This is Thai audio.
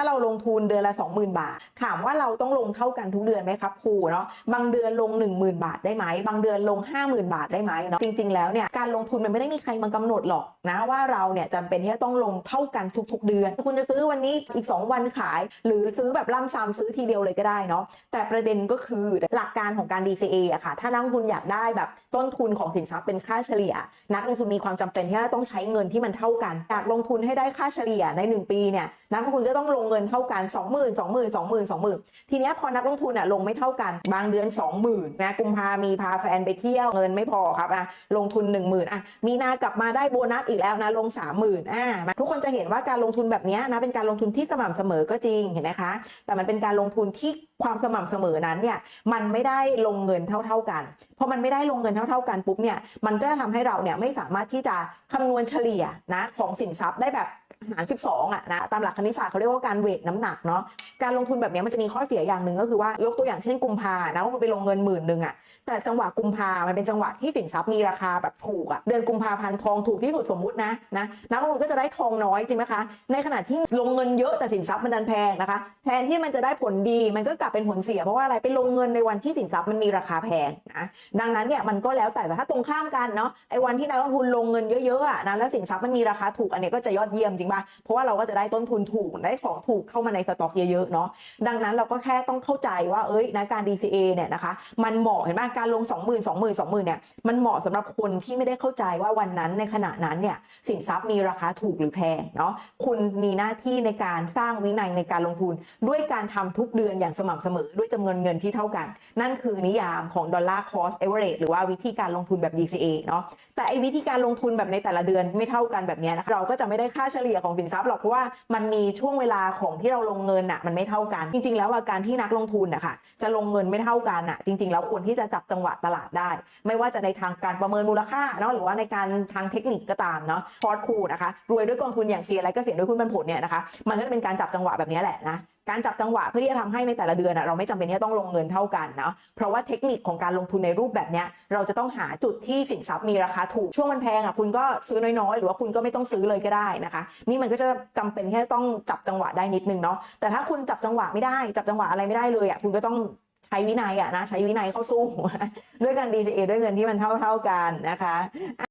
าเราลงทุนเดือนละ 20,000 บาท ถามว่าเราต้องลงเท่ากันทุกเดือนไหมครับครูเนาะบางเดือนลง 10,000 บาทได้ไหมบางเดือนลง 50,000 บาทได้ไหมเนาะจริง ๆ แล้วเนี่ยการลงทุนมันไม่ได้มีใครมากำหนดหรอกนะว่าเราเนี่ยจำเป็นที่จะต้องลงเท่ากันทุก ๆ เดือน คุณจะซื้อวันนี้อีก 2 วันขาย หรือซื้อแบบล่ำซ้ำซื้อทีเดียวเลยก็ได้เนาะแต่ประเด็นก็คือหลักการของการ DCA อะค่ะ ถ้านักลงทุนอยากได้แบบต้นทุนของสินทรัพย์เป็นค่าเฉลี่ย นักลงทุนมีความจำเป็นที่จะต้องใช้เงินที่มันเท่ากันอยากลงทุนให้ได้ค่าเฉลี่ยใน 1 ปีเนี่ยนักลงทุนก็ต้องลงเงินเท่ากัน 20,000 20,000 20,000 20,000 ทีนี้พอนักลงทุนอะลงไม่เท่ากัน บางเดือน 20,000นะกุมภามีพาแฟนไปเที่ยวเงินไม่พอครับอะลงทุน 10,000อะมีนากลับมาได้โบนัสอีกแล้วนะลง 30,000อ่าทุกคนจะเห็นว่าการลงทุนแบบนี้นะเป็นการลงทุนที่สม่ำเสมอก็จริงเห็นไหมคะ แต่มันเป็นการลงทุนที่ ความสม่ำเสมอนั้นเนี่ยมันไม่ได้ลงเงินเท่า ๆกันพอมันไม่ได้ลงเงินเท่า ๆกันปุ๊บเนี่ยมันก็จะทำให้เราเนี่ยไม่สามารถที่จะคำนวณเฉลี่ยนะของสินทรัพย์ได้แบบหาร12อะนะตามหลักคณิตศาสตร์เขาเรียกว่าการเวทน้ำหนักเนาะการลงทุนแบบนี้มันจะมีข้อเสียอย่างหนึ่งก็คือว่ายกตัวอย่างเช่นกุมภานะว่าคุณไปลงเงินหมื่นหนึ่งอะแต่จังหวะกุมภามันเป็นจังหวะที่สินทรัพย์มีราคาแบบถูกอะเดือนกุมภาพันธ์ทองถูกที่สุดสมมุตินะนะนักลงทุนก็จะได้ทองน้อยจริงไหมคะในขณะที่ลงเงินเยอะแต่สินทรัพย์มันดันแพงนะคะ แทนที่มันจะได้ผลดีมันก็กลับเป็นผลเสีย เพราะว่าอะไรไปลงเงินในวันที่สินทรัพย์มันมีราคาแพงนะดังนั้นเนี่ยมันก็แล้วแต่แต่ถ้าตรงข้ามกันเนาะไอ้วันที่นักลงทุนลงเงินเยอะๆอะนะแล้วสินทรัพย์มันมีราคาถูกอันเนี้ยก็จะยอดเยี่ยมจริงป่ะเพราะว่าเราก็จะได้ต้นทุนถูกได้ของถูกเข้ามาในสต็อกเยอะๆเนาะดังนั้นเราก็แค่ต้องเข้าใจว่าเอ้ยนะการ DCA เนี่ยนะคะมันเหมาะเห็นไหมการลง 20,000 20,000 20,000เนี่ยมันเหมาะสำหรับคนที่ไม่ได้เข้าใจว่าวันนั้นในขณะนั้นเนี่ยสินทรัพย์มีราคาถูกหรือแพงเนาะคุณมีหน้าที่ในการสร้างวินัยในการลงทุนด้วยการทำทุกเดือนอย่างสม่ำเสมอด้วยจำนวนเงินที่เท่ากัน นั่นคือนิยามของ Dollar Cost Average หรือว่าวิธีการลงทุนแบบ DCA เนาะแต่ไอ้วิธีการลงทุนแบบในแต่ละเดือนไม่เท่ากันแบบนี้นะคะเราก็จะไม่ได้ค่าเฉลี่ยของสินทรัพย์หรอกเพราะว่ามันมีช่วงเวลาของที่เราลงเงินอะมันไม่เท่ากัน จริง ๆ แล้วาการที่นักลงทุนนะคะจะลงเงินไม่เท่ากันอะจริง ๆ แล้วควรที่จะจับจังหวะตลาดได้ ไม่ว่าจะในทางการประเมินมูลค่าเนาะหรือว่าในการทางเทคนิคก็ตามเนาะพอร์ตคูนะคะรวยด้วยกองทุนอย่างเสียอะไรก็เสียด้วยหุ้นปันผลเนี่ยนะคะมันก็จะเป็นการจับจังหวะแบบนี้แหละนะ การจับจังหวะเพื่อที่จะทำให้ในแต่ละเดือนเราไม่จำเป็นที่จะต้องลงเงินเท่ากันเนาะเพราะว่าเทคนิคของการลงทุนในรูปแบบนี้เราจะต้องหาจุดที่สินทรัพย์มีราคาถูกช่วงมันแพงอะคุณก็ซื้อน้อยๆ หรือว่าคุณก็ไม่ต้องซื้อเลยก็ได้นะคะ นี่มันก็จะจำเป็นแค่ต้องจับจังหวะได้นิดนึงเนาะแต่ถ้าคุณจับจังหวะไม่ได้ จับจังหวะอะไรไม่ได้เลยอะคุณก็ต้องใช้วินัยอะนะใช้วินัยเข้าสู้ด้วยการ DCA ด้วยเงินที่มันเท่าๆกันนะคะ